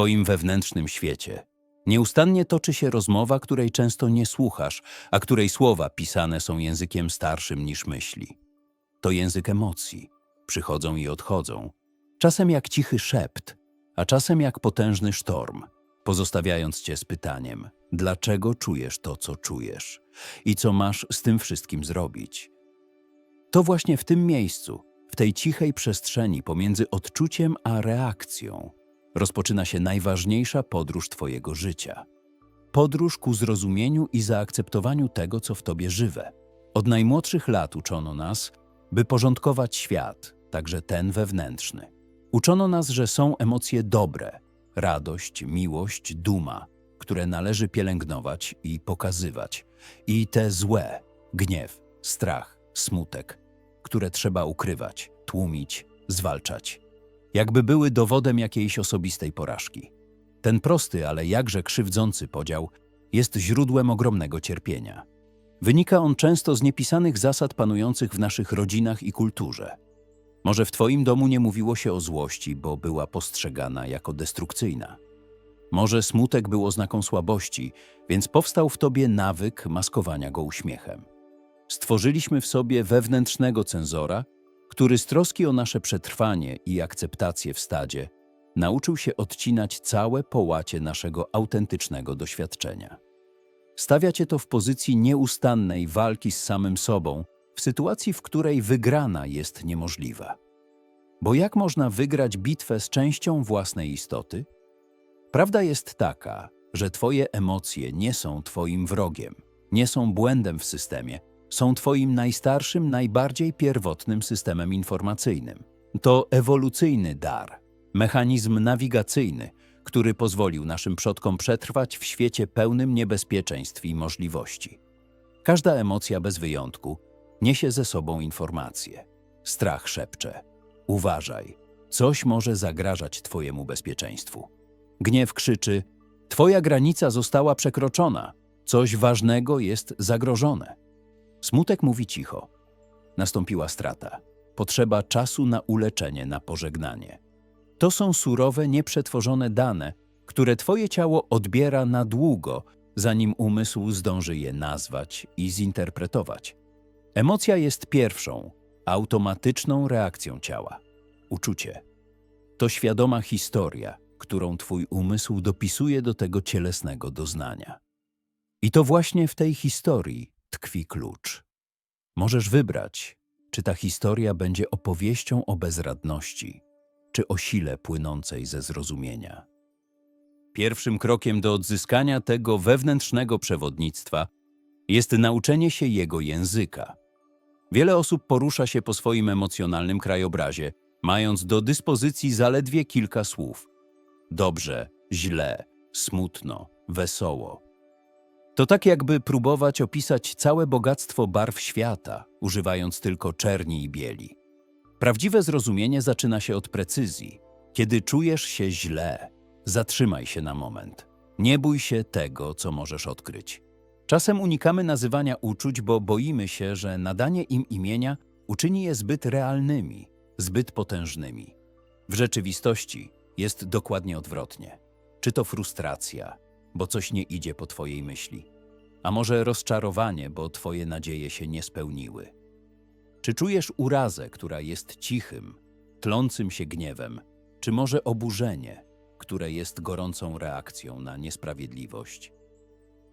Twoim wewnętrznym świecie. Nieustannie toczy się rozmowa, której często nie słuchasz, a której słowa pisane są językiem starszym niż myśli. To język emocji. Przychodzą i odchodzą. Czasem jak cichy szept, a czasem jak potężny sztorm, pozostawiając cię z pytaniem, dlaczego czujesz to, co czujesz i co masz z tym wszystkim zrobić. To właśnie w tym miejscu, w tej cichej przestrzeni pomiędzy odczuciem a reakcją, rozpoczyna się najważniejsza podróż Twojego życia. Podróż ku zrozumieniu i zaakceptowaniu tego, co w Tobie żywe. Od najmłodszych lat uczono nas, by porządkować świat, także ten wewnętrzny. Uczono nas, że są emocje dobre radość, miłość, duma, które należy pielęgnować i pokazywać, i te złe gniew, strach, smutek, które trzeba ukrywać, tłumić, zwalczać jakby były dowodem jakiejś osobistej porażki. Ten prosty, ale jakże krzywdzący podział jest źródłem ogromnego cierpienia. Wynika on często z niepisanych zasad panujących w naszych rodzinach i kulturze. Może w Twoim domu nie mówiło się o złości, bo była postrzegana jako destrukcyjna. Może smutek był oznaką słabości, więc powstał w Tobie nawyk maskowania go uśmiechem. Stworzyliśmy w sobie wewnętrznego cenzora, który z troski o nasze przetrwanie i akceptację w stadzie nauczył się odcinać całe połacie naszego autentycznego doświadczenia. Stawiacie to w pozycji nieustannej walki z samym sobą, w sytuacji, w której wygrana jest niemożliwa. Bo jak można wygrać bitwę z częścią własnej istoty? Prawda jest taka, że Twoje emocje nie są Twoim wrogiem, nie są błędem w systemie, są Twoim najstarszym, najbardziej pierwotnym systemem informacyjnym. To ewolucyjny dar, mechanizm nawigacyjny, który pozwolił naszym przodkom przetrwać w świecie pełnym niebezpieczeństw i możliwości. Każda emocja bez wyjątku niesie ze sobą informację. Strach szepcze: Uważaj, coś może zagrażać Twojemu bezpieczeństwu. Gniew krzyczy: Twoja granica została przekroczona, coś ważnego jest zagrożone. Smutek mówi cicho. Nastąpiła strata. Potrzeba czasu na uleczenie, na pożegnanie. To są surowe, nieprzetworzone dane, które Twoje ciało odbiera na długo, zanim umysł zdąży je nazwać i zinterpretować. Emocja jest pierwszą, automatyczną reakcją ciała. Uczucie. To świadoma historia, którą Twój umysł dopisuje do tego cielesnego doznania. I to właśnie w tej historii tkwi klucz. Możesz wybrać, czy ta historia będzie opowieścią o bezradności, czy o sile płynącej ze zrozumienia. Pierwszym krokiem do odzyskania tego wewnętrznego przewodnictwa jest nauczenie się jego języka. Wiele osób porusza się po swoim emocjonalnym krajobrazie, mając do dyspozycji zaledwie kilka słów: dobrze, źle, smutno, wesoło. To tak jakby próbować opisać całe bogactwo barw świata, używając tylko czerni i bieli. Prawdziwe zrozumienie zaczyna się od precyzji. Kiedy czujesz się źle, zatrzymaj się na moment. Nie bój się tego, co możesz odkryć. Czasem unikamy nazywania uczuć, bo boimy się, że nadanie im imienia uczyni je zbyt realnymi, zbyt potężnymi. W rzeczywistości jest dokładnie odwrotnie. Czy to frustracja, bo coś nie idzie po Twojej myśli. A może rozczarowanie, bo Twoje nadzieje się nie spełniły. Czy czujesz urazę, która jest cichym, tlącym się gniewem, czy może oburzenie, które jest gorącą reakcją na niesprawiedliwość?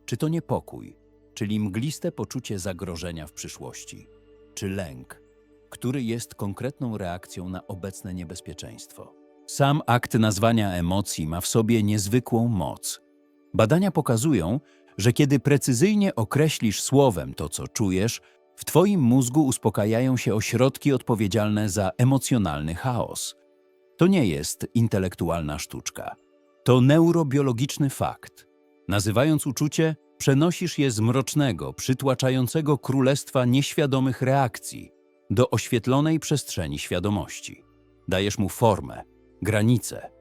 Czy to niepokój, czyli mgliste poczucie zagrożenia w przyszłości, czy lęk, który jest konkretną reakcją na obecne niebezpieczeństwo? Sam akt nazwania emocji ma w sobie niezwykłą moc – Badania pokazują, że kiedy precyzyjnie określisz słowem to, co czujesz, w Twoim mózgu uspokajają się ośrodki odpowiedzialne za emocjonalny chaos. To nie jest intelektualna sztuczka. To neurobiologiczny fakt. Nazywając uczucie, przenosisz je z mrocznego, przytłaczającego królestwa nieświadomych reakcji do oświetlonej przestrzeni świadomości. Dajesz mu formę, granice,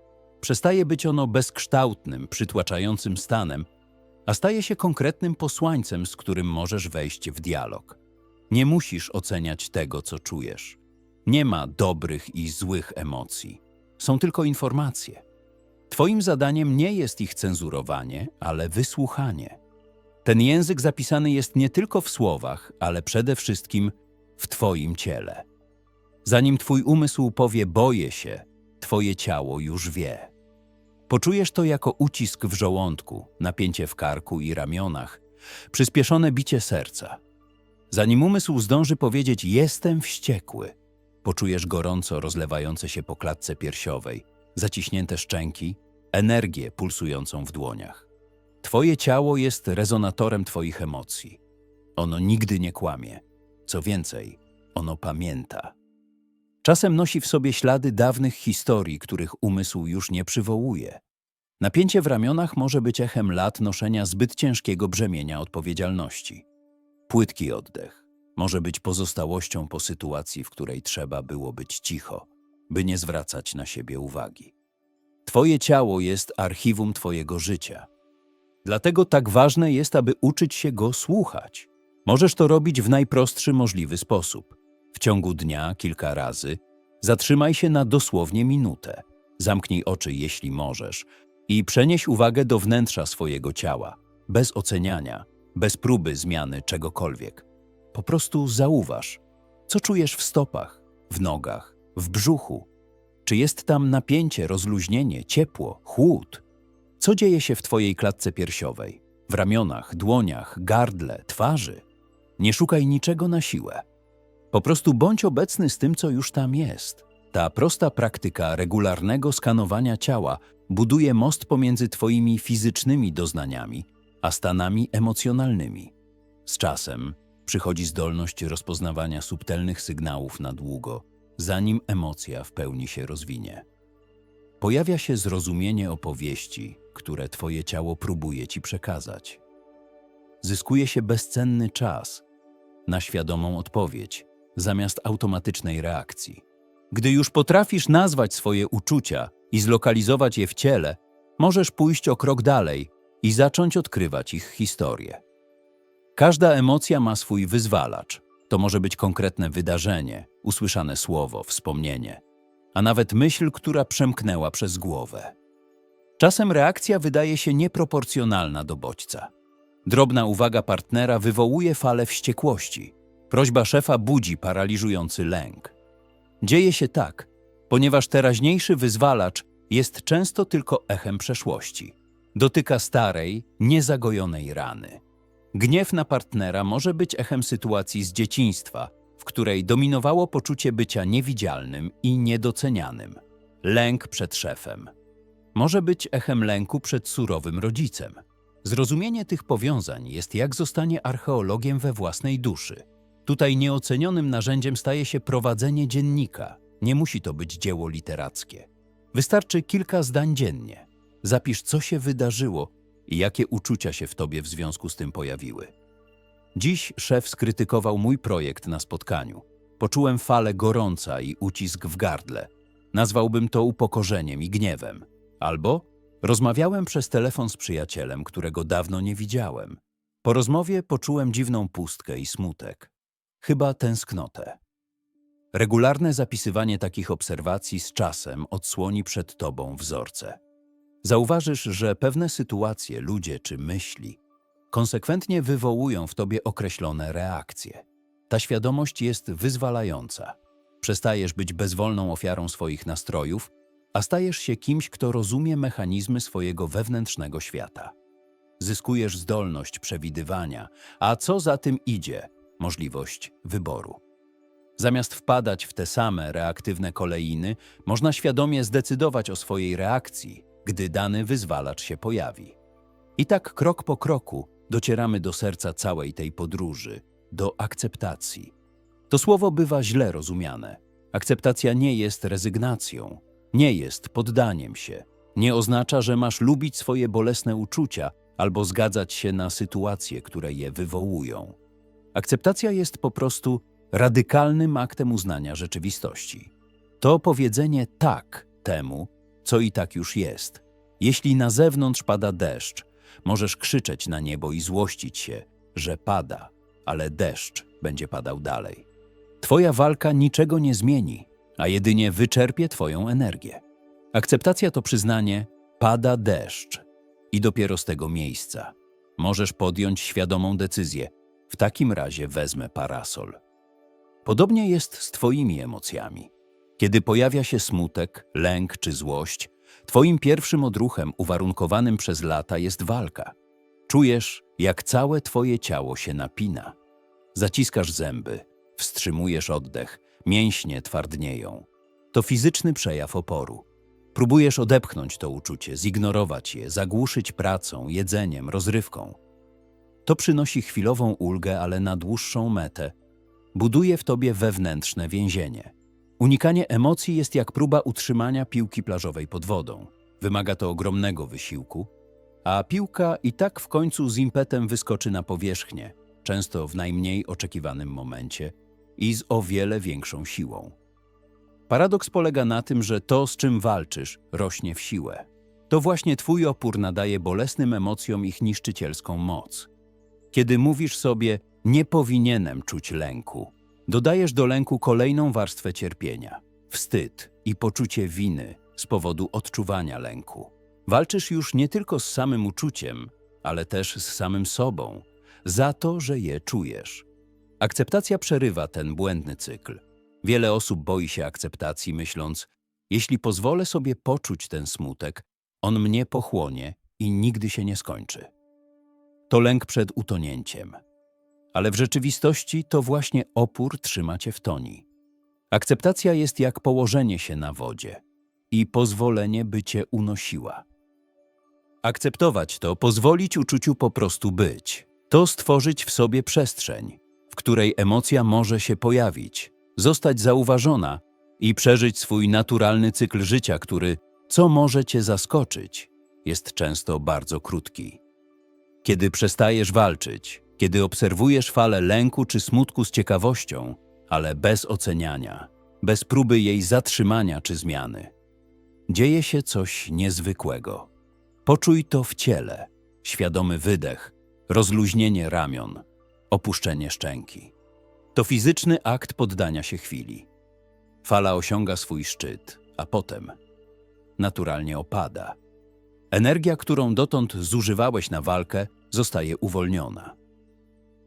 Przestaje być ono bezkształtnym, przytłaczającym stanem, a staje się konkretnym posłańcem, z którym możesz wejść w dialog. Nie musisz oceniać tego, co czujesz. Nie ma dobrych i złych emocji. Są tylko informacje. Twoim zadaniem nie jest ich cenzurowanie, ale wysłuchanie. Ten język zapisany jest nie tylko w słowach, ale przede wszystkim w Twoim ciele. Zanim Twój umysł powie boję się, Twoje ciało już wie. Poczujesz to jako ucisk w żołądku, napięcie w karku i ramionach, przyspieszone bicie serca. Zanim umysł zdąży powiedzieć jestem wściekły, poczujesz gorąco rozlewające się po klatce piersiowej, zaciśnięte szczęki, energię pulsującą w dłoniach. Twoje ciało jest rezonatorem Twoich emocji. Ono nigdy nie kłamie. Co więcej, ono pamięta. Czasem nosi w sobie ślady dawnych historii, których umysł już nie przywołuje. Napięcie w ramionach może być echem lat noszenia zbyt ciężkiego brzemienia odpowiedzialności. Płytki oddech może być pozostałością po sytuacji, w której trzeba było być cicho, by nie zwracać na siebie uwagi. Twoje ciało jest archiwum Twojego życia. Dlatego tak ważne jest, aby uczyć się go słuchać. Możesz to robić w najprostszy możliwy sposób. W ciągu dnia kilka razy zatrzymaj się na dosłownie minutę. Zamknij oczy, jeśli możesz, i przenieś uwagę do wnętrza swojego ciała, bez oceniania, bez próby zmiany czegokolwiek. Po prostu zauważ, co czujesz w stopach, w nogach, w brzuchu. Czy jest tam napięcie, rozluźnienie, ciepło, chłód? Co dzieje się w Twojej klatce piersiowej, w ramionach, dłoniach, gardle, twarzy? Nie szukaj niczego na siłę. Po prostu bądź obecny z tym, co już tam jest. Ta prosta praktyka regularnego skanowania ciała buduje most pomiędzy Twoimi fizycznymi doznaniami a stanami emocjonalnymi. Z czasem przychodzi zdolność rozpoznawania subtelnych sygnałów na długo, zanim emocja w pełni się rozwinie. Pojawia się zrozumienie opowieści, które Twoje ciało próbuje Ci przekazać. Zyskuje się bezcenny czas na świadomą odpowiedź zamiast automatycznej reakcji. Gdy już potrafisz nazwać swoje uczucia i zlokalizować je w ciele, możesz pójść o krok dalej i zacząć odkrywać ich historię. Każda emocja ma swój wyzwalacz. To może być konkretne wydarzenie, usłyszane słowo, wspomnienie, a nawet myśl, która przemknęła przez głowę. Czasem reakcja wydaje się nieproporcjonalna do bodźca. Drobna uwaga partnera wywołuje falę wściekłości. Prośba szefa budzi paraliżujący lęk. Dzieje się tak, ponieważ teraźniejszy wyzwalacz jest często tylko echem przeszłości. Dotyka starej, niezagojonej rany. Gniew na partnera może być echem sytuacji z dzieciństwa, w której dominowało poczucie bycia niewidzialnym i niedocenianym. Lęk przed szefem. Może być echem lęku przed surowym rodzicem. Zrozumienie tych powiązań jest jak zostanie archeologiem we własnej duszy. Tutaj nieocenionym narzędziem staje się prowadzenie dziennika. Nie musi to być dzieło literackie. Wystarczy kilka zdań dziennie. Zapisz, co się wydarzyło i jakie uczucia się w tobie w związku z tym pojawiły. Dziś szef skrytykował mój projekt na spotkaniu. Poczułem falę gorąca i ucisk w gardle. Nazwałbym to upokorzeniem i gniewem. Albo rozmawiałem przez telefon z przyjacielem, którego dawno nie widziałem. Po rozmowie poczułem dziwną pustkę i smutek. Chyba tęsknotę. Regularne zapisywanie takich obserwacji z czasem odsłoni przed tobą wzorce. Zauważysz, że pewne sytuacje, ludzie czy myśli konsekwentnie wywołują w tobie określone reakcje. Ta świadomość jest wyzwalająca. Przestajesz być bezwolną ofiarą swoich nastrojów, a stajesz się kimś, kto rozumie mechanizmy swojego wewnętrznego świata. Zyskujesz zdolność przewidywania, a co za tym idzie, możliwość wyboru. Zamiast wpadać w te same reaktywne kolejiny, można świadomie zdecydować o swojej reakcji, gdy dany wyzwalacz się pojawi. I tak krok po kroku docieramy do serca całej tej podróży, do akceptacji. To słowo bywa źle rozumiane. Akceptacja nie jest rezygnacją, nie jest poddaniem się, nie oznacza, że masz lubić swoje bolesne uczucia albo zgadzać się na sytuacje, które je wywołują. Akceptacja jest po prostu radykalnym aktem uznania rzeczywistości. To powiedzenie tak temu, co i tak już jest. Jeśli na zewnątrz pada deszcz, możesz krzyczeć na niebo i złościć się, że pada, ale deszcz będzie padał dalej. Twoja walka niczego nie zmieni, a jedynie wyczerpie Twoją energię. Akceptacja to przyznanie: pada deszcz i dopiero z tego miejsca możesz podjąć świadomą decyzję. W takim razie wezmę parasol. Podobnie jest z Twoimi emocjami. Kiedy pojawia się smutek, lęk czy złość, Twoim pierwszym odruchem uwarunkowanym przez lata jest walka. Czujesz, jak całe Twoje ciało się napina. Zaciskasz zęby, wstrzymujesz oddech, mięśnie twardnieją. To fizyczny przejaw oporu. Próbujesz odepchnąć to uczucie, zignorować je, zagłuszyć pracą, jedzeniem, rozrywką. To przynosi chwilową ulgę, ale na dłuższą metę buduje w tobie wewnętrzne więzienie. Unikanie emocji jest jak próba utrzymania piłki plażowej pod wodą. Wymaga to ogromnego wysiłku, a piłka i tak w końcu z impetem wyskoczy na powierzchnię, często w najmniej oczekiwanym momencie i z o wiele większą siłą. Paradoks polega na tym, że to, z czym walczysz, rośnie w siłę. To właśnie twój opór nadaje bolesnym emocjom ich niszczycielską moc. Kiedy mówisz sobie, nie powinienem czuć lęku, dodajesz do lęku kolejną warstwę cierpienia, wstyd i poczucie winy z powodu odczuwania lęku. Walczysz już nie tylko z samym uczuciem, ale też z samym sobą, za to, że je czujesz. Akceptacja przerywa ten błędny cykl. Wiele osób boi się akceptacji, myśląc, jeśli pozwolę sobie poczuć ten smutek, on mnie pochłonie i nigdy się nie skończy. To lęk przed utonięciem. Ale w rzeczywistości to właśnie opór trzyma cię w toni. Akceptacja jest jak położenie się na wodzie i pozwolenie, by cię unosiła. Akceptować to, pozwolić uczuciu po prostu być. To stworzyć w sobie przestrzeń, w której emocja może się pojawić, zostać zauważona i przeżyć swój naturalny cykl życia, który, co może cię zaskoczyć, jest często bardzo krótki. Kiedy przestajesz walczyć, kiedy obserwujesz falę lęku czy smutku z ciekawością, ale bez oceniania, bez próby jej zatrzymania czy zmiany, dzieje się coś niezwykłego. Poczuj to w ciele, świadomy wydech, rozluźnienie ramion, opuszczenie szczęki. To fizyczny akt poddania się chwili. Fala osiąga swój szczyt, a potem naturalnie opada. Energia, którą dotąd zużywałeś na walkę, zostaje uwolniona.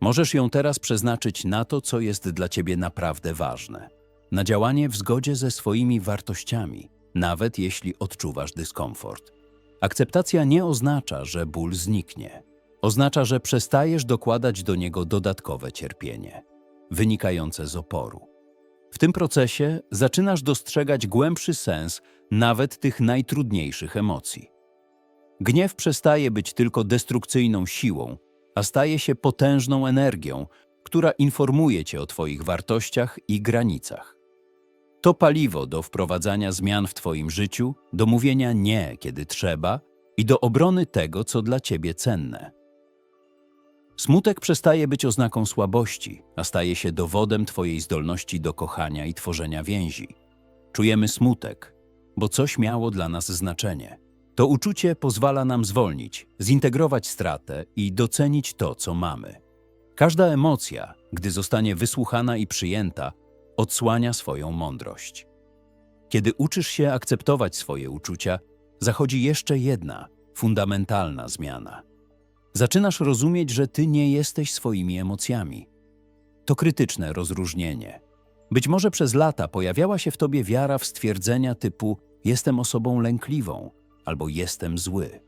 Możesz ją teraz przeznaczyć na to, co jest dla ciebie naprawdę ważne. Na działanie w zgodzie ze swoimi wartościami, nawet jeśli odczuwasz dyskomfort. Akceptacja nie oznacza, że ból zniknie. Oznacza, że przestajesz dokładać do niego dodatkowe cierpienie, wynikające z oporu. W tym procesie zaczynasz dostrzegać głębszy sens nawet tych najtrudniejszych emocji. Gniew przestaje być tylko destrukcyjną siłą, a staje się potężną energią, która informuje cię o Twoich wartościach i granicach. To paliwo do wprowadzania zmian w Twoim życiu, do mówienia nie, kiedy trzeba i do obrony tego, co dla Ciebie cenne. Smutek przestaje być oznaką słabości, a staje się dowodem Twojej zdolności do kochania i tworzenia więzi. Czujemy smutek, bo coś miało dla nas znaczenie. To uczucie pozwala nam zwolnić, zintegrować stratę i docenić to, co mamy. Każda emocja, gdy zostanie wysłuchana i przyjęta, odsłania swoją mądrość. Kiedy uczysz się akceptować swoje uczucia, zachodzi jeszcze jedna, fundamentalna zmiana. Zaczynasz rozumieć, że ty nie jesteś swoimi emocjami. To krytyczne rozróżnienie. Być może przez lata pojawiała się w tobie wiara w stwierdzenia typu jestem osobą lękliwą albo jestem zły.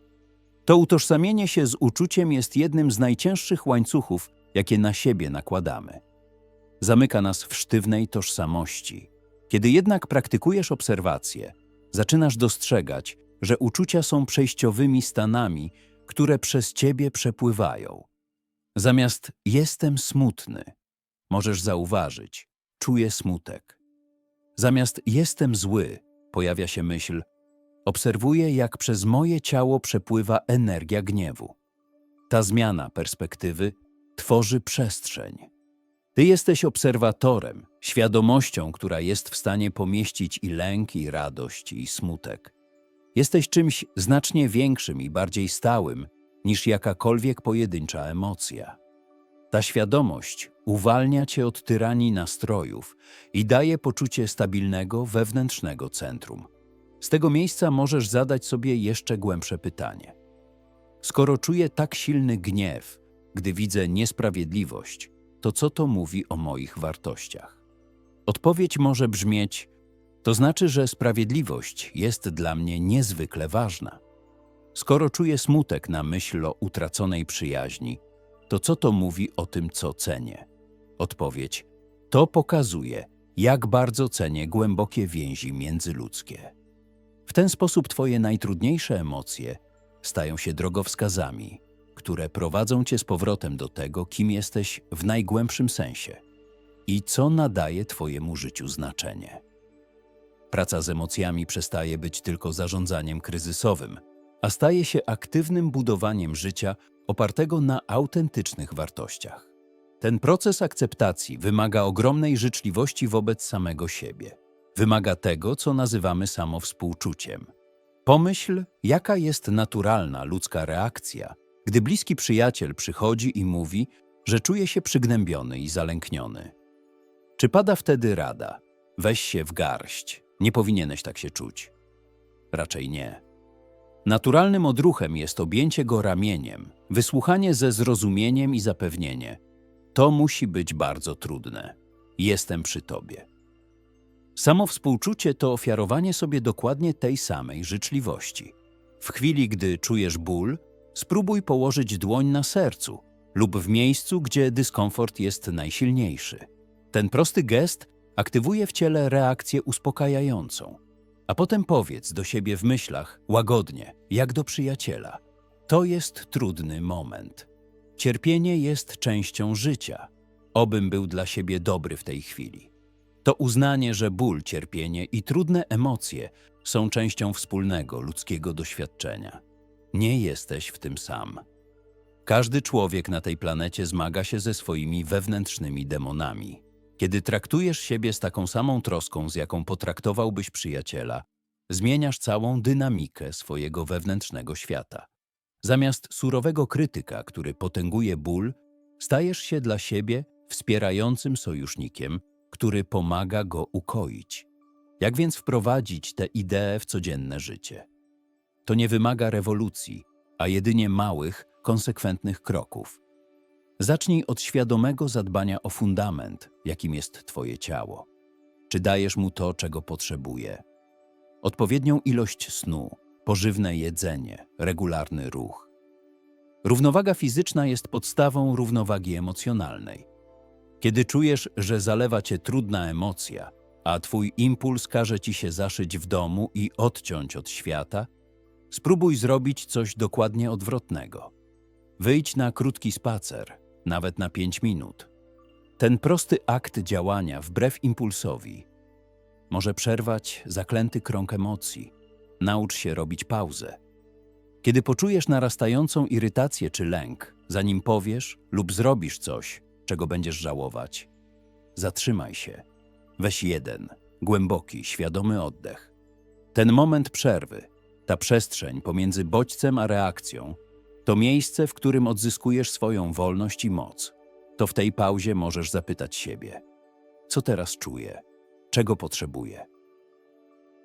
To utożsamienie się z uczuciem jest jednym z najcięższych łańcuchów, jakie na siebie nakładamy. Zamyka nas w sztywnej tożsamości. Kiedy jednak praktykujesz obserwację, zaczynasz dostrzegać, że uczucia są przejściowymi stanami, które przez ciebie przepływają. Zamiast jestem smutny, możesz zauważyć, czuję smutek. Zamiast jestem zły, pojawia się myśl, obserwuję, jak przez moje ciało przepływa energia gniewu. Ta zmiana perspektywy tworzy przestrzeń. Ty jesteś obserwatorem, świadomością, która jest w stanie pomieścić i lęk, i radość, i smutek. Jesteś czymś znacznie większym i bardziej stałym niż jakakolwiek pojedyncza emocja. Ta świadomość uwalnia cię od tyranii nastrojów i daje poczucie stabilnego wewnętrznego centrum. Z tego miejsca możesz zadać sobie jeszcze głębsze pytanie. Skoro czuję tak silny gniew, gdy widzę niesprawiedliwość, to co to mówi o moich wartościach? Odpowiedź może brzmieć: To znaczy, że sprawiedliwość jest dla mnie niezwykle ważna. Skoro czuję smutek na myśl o utraconej przyjaźni, to co to mówi o tym, co cenię? Odpowiedź: To pokazuje, jak bardzo cenię głębokie więzi międzyludzkie. W ten sposób Twoje najtrudniejsze emocje stają się drogowskazami, które prowadzą Cię z powrotem do tego, kim jesteś w najgłębszym sensie i co nadaje Twojemu życiu znaczenie. Praca z emocjami przestaje być tylko zarządzaniem kryzysowym, a staje się aktywnym budowaniem życia opartego na autentycznych wartościach. Ten proces akceptacji wymaga ogromnej życzliwości wobec samego siebie. Wymaga tego, co nazywamy samowspółczuciem. Pomyśl, jaka jest naturalna ludzka reakcja, gdy bliski przyjaciel przychodzi i mówi, że czuje się przygnębiony i zalękniony. Czy pada wtedy rada? Weź się w garść, nie powinieneś tak się czuć. Raczej nie. Naturalnym odruchem jest objęcie go ramieniem, wysłuchanie ze zrozumieniem i zapewnienie. To musi być bardzo trudne. Jestem przy tobie. Samo współczucie to ofiarowanie sobie dokładnie tej samej życzliwości. W chwili, gdy czujesz ból, spróbuj położyć dłoń na sercu lub w miejscu, gdzie dyskomfort jest najsilniejszy. Ten prosty gest aktywuje w ciele reakcję uspokajającą. A potem powiedz do siebie w myślach, łagodnie, jak do przyjaciela. To jest trudny moment. Cierpienie jest częścią życia. Obym był dla siebie dobry w tej chwili. To uznanie, że ból, cierpienie i trudne emocje są częścią wspólnego ludzkiego doświadczenia. Nie jesteś w tym sam. Każdy człowiek na tej planecie zmaga się ze swoimi wewnętrznymi demonami. Kiedy traktujesz siebie z taką samą troską, z jaką potraktowałbyś przyjaciela, zmieniasz całą dynamikę swojego wewnętrznego świata. Zamiast surowego krytyka, który potęguje ból, stajesz się dla siebie wspierającym sojusznikiem, który pomaga go ukoić. Jak więc wprowadzić tę ideę w codzienne życie? To nie wymaga rewolucji, a jedynie małych, konsekwentnych kroków. Zacznij od świadomego zadbania o fundament, jakim jest Twoje ciało. Czy dajesz mu to, czego potrzebuje? Odpowiednią ilość snu, pożywne jedzenie, regularny ruch. Równowaga fizyczna jest podstawą równowagi emocjonalnej. Kiedy czujesz, że zalewa cię trudna emocja, a twój impuls każe ci się zaszyć w domu i odciąć od świata, spróbuj zrobić coś dokładnie odwrotnego. Wyjdź na krótki spacer, nawet na 5 minut. Ten prosty akt działania wbrew impulsowi może przerwać zaklęty krąg emocji. Naucz się robić pauzę. Kiedy poczujesz narastającą irytację czy lęk, zanim powiesz lub zrobisz coś, czego będziesz żałować, zatrzymaj się. Weź jeden, głęboki, świadomy oddech. Ten moment przerwy, ta przestrzeń pomiędzy bodźcem a reakcją, to miejsce, w którym odzyskujesz swoją wolność i moc. To w tej pauzie możesz zapytać siebie: co teraz czuję? Czego potrzebuję?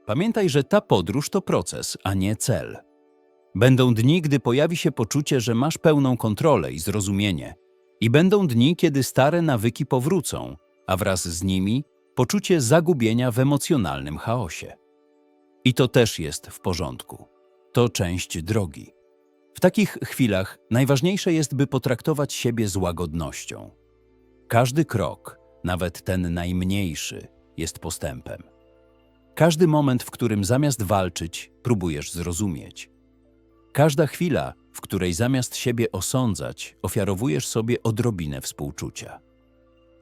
Pamiętaj, że ta podróż to proces, a nie cel. Będą dni, gdy pojawi się poczucie, że masz pełną kontrolę i zrozumienie, i będą dni, kiedy stare nawyki powrócą, a wraz z nimi poczucie zagubienia w emocjonalnym chaosie. I to też jest w porządku. To część drogi. W takich chwilach najważniejsze jest, by potraktować siebie z łagodnością. Każdy krok, nawet ten najmniejszy, jest postępem. Każdy moment, w którym zamiast walczyć, próbujesz zrozumieć. Każda chwila, w której zamiast siebie osądzać, ofiarowujesz sobie odrobinę współczucia.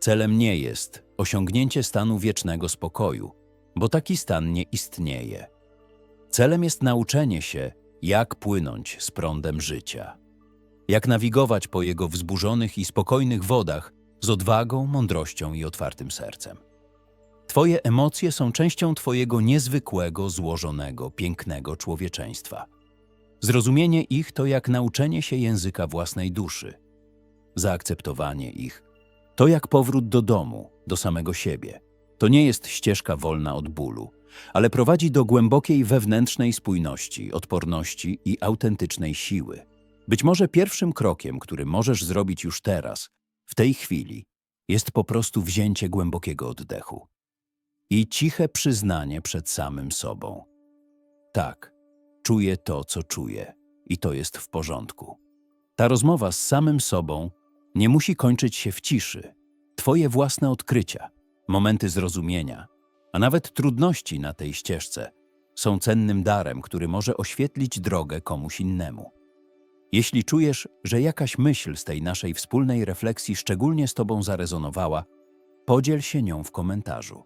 Celem nie jest osiągnięcie stanu wiecznego spokoju, bo taki stan nie istnieje. Celem jest nauczenie się, jak płynąć z prądem życia. Jak nawigować po jego wzburzonych i spokojnych wodach z odwagą, mądrością i otwartym sercem. Twoje emocje są częścią Twojego niezwykłego, złożonego, pięknego człowieczeństwa. Zrozumienie ich to jak nauczenie się języka własnej duszy. Zaakceptowanie ich to jak powrót do domu, do samego siebie. To nie jest ścieżka wolna od bólu, ale prowadzi do głębokiej wewnętrznej spójności, odporności i autentycznej siły. Być może pierwszym krokiem, który możesz zrobić już teraz, w tej chwili, jest po prostu wzięcie głębokiego oddechu i ciche przyznanie przed samym sobą. Tak, czuję to, co czuję, i to jest w porządku. Ta rozmowa z samym sobą nie musi kończyć się w ciszy. Twoje własne odkrycia, momenty zrozumienia, a nawet trudności na tej ścieżce są cennym darem, który może oświetlić drogę komuś innemu. Jeśli czujesz, że jakaś myśl z tej naszej wspólnej refleksji szczególnie z Tobą zarezonowała, podziel się nią w komentarzu.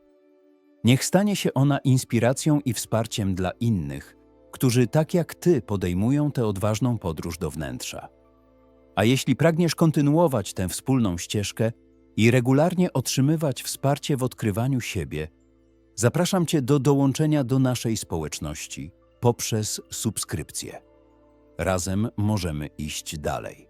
Niech stanie się ona inspiracją i wsparciem dla innych, którzy tak jak Ty podejmują tę odważną podróż do wnętrza. A jeśli pragniesz kontynuować tę wspólną ścieżkę i regularnie otrzymywać wsparcie w odkrywaniu siebie, zapraszam Cię do dołączenia do naszej społeczności poprzez subskrypcję. Razem możemy iść dalej.